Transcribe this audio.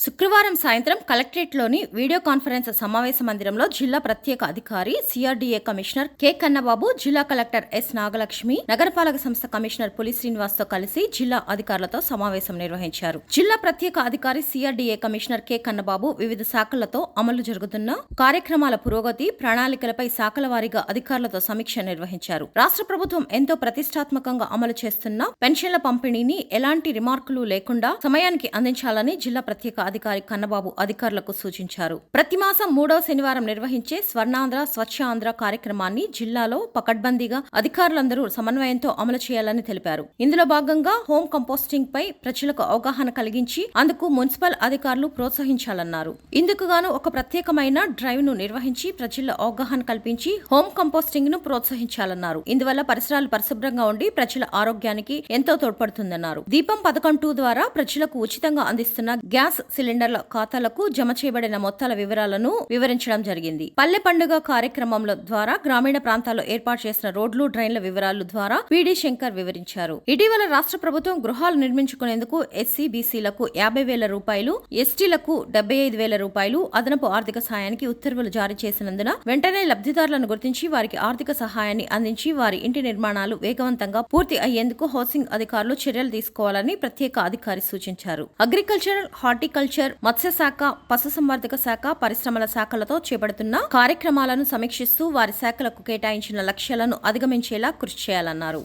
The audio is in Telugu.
శుక్రవారం సాయంత్రం కలెక్టరేట్లోని వీడియో కాన్ఫరెన్స్ సమావేశ మందిరంలో జిల్లా ప్రత్యేక అధికారి సిఆర్డీఏ కమిషనర్ కె కన్నబాబు జిల్లా కలెక్టర్ ఎస్ నాగలక్ష్మి నగరపాలక సంస్థ కమిషనర్ పులి శ్రీనివాస్తో కలిసి జిల్లా అధికారులతో సమావేశం నిర్వహించారు. జిల్లా ప్రత్యేక అధికారి సిఆర్డీఏ కమిషనర్ కె కన్నబాబు వివిధ శాఖలతో అమలు జరుగుతున్న కార్యక్రమాల పురోగతి ప్రణాళికలపై శాఖల వారీగా అధికారులతో సమీక్ష నిర్వహించారు. రాష్ట్ర ప్రభుత్వం ఎంతో ప్రతిష్టాత్మకంగా అమలు చేస్తున్న పెన్షన్ల పంపిణీని ఎలాంటి రిమార్కులు లేకుండా సమయానికి అందించాలని జిల్లా ప్రత్యేక అధికారి కన్నబాబు అధికారులకు సూచించారు. ప్రతి మాసం మూడవ శనివారం నిర్వహించే స్వర్ణాంధ్ర స్వచ్ఛ ఆంధ్ర కార్యక్రమాన్ని జిల్లాలో పకడ్బందీగా అధికారులందరూ సమన్వయంతో అమలు చేయాలని తెలిపారు. ఇందులో భాగంగా హోమ్ కంపోస్టింగ్ పై ప్రజలకు అవగాహన కలిగించి అందుకు మున్సిపల్ అధికారులు ప్రోత్సహించాలన్నారు. ఇందుకు గాను ఒక ప్రత్యేకమైన డ్రైవ్ను నిర్వహించి ప్రజల్లో అవగాహన కల్పించి హోమ్ కంపోస్టింగ్ను ప్రోత్సహించాలన్నారు. ఇందువల్ల పరిసరాలు పరిశుభ్రంగా ఉండి ప్రజల ఆరోగ్యానికి ఎంతో తోడ్పడుతుందన్నారు. దీపం పథకం టూ ద్వారా ప్రజలకు ఉచితంగా అందిస్తున్న గ్యాస్ సిలిండర్ల ఖాతాలకు జమ చేయబడిన మొత్తాల వివరాలను వివరించడం జరిగింది. పల్లె పండుగ కార్యక్రమంలో ద్వారా గ్రామీణ ప్రాంతాల్లో ఏర్పాటు చేసిన రోడ్లు డ్రైన్ల వివరాలు ద్వారా విడి శంకర్ వివరించారు. ఇటీవల రాష్ట్ర ప్రభుత్వం గృహాలు నిర్మించుకునేందుకు ఎస్సీ బీసీలకు యాభై వేల రూపాయలు ఎస్టీలకు డెబ్బై ఐదు వేల రూపాయలు అదనపు ఆర్థిక సాయానికి ఉత్తర్వులు జారీ చేసినందున వెంటనే లబ్ధిదారులను గుర్తించి వారికి ఆర్థిక సహాయాన్ని అందించి వారి ఇంటి నిర్మాణాలు వేగవంతంగా పూర్తి అయ్యేందుకు హౌసింగ్ అధికారులు చర్యలు తీసుకోవాలని ప్రత్యేక అధికారి సూచించారు. అగ్రికల్చర్ హార్టికల్చర్ మత్స్యశాఖ పశుసంవర్ధక శాఖ పరిశ్రమల శాఖలతో చేపడుతున్న కార్యక్రమాలను సమీక్షిస్తూ వారి శాఖలకు కేటాయించిన లక్ష్యాలను అధిగమించేలా కృషి చేయాలన్నారు.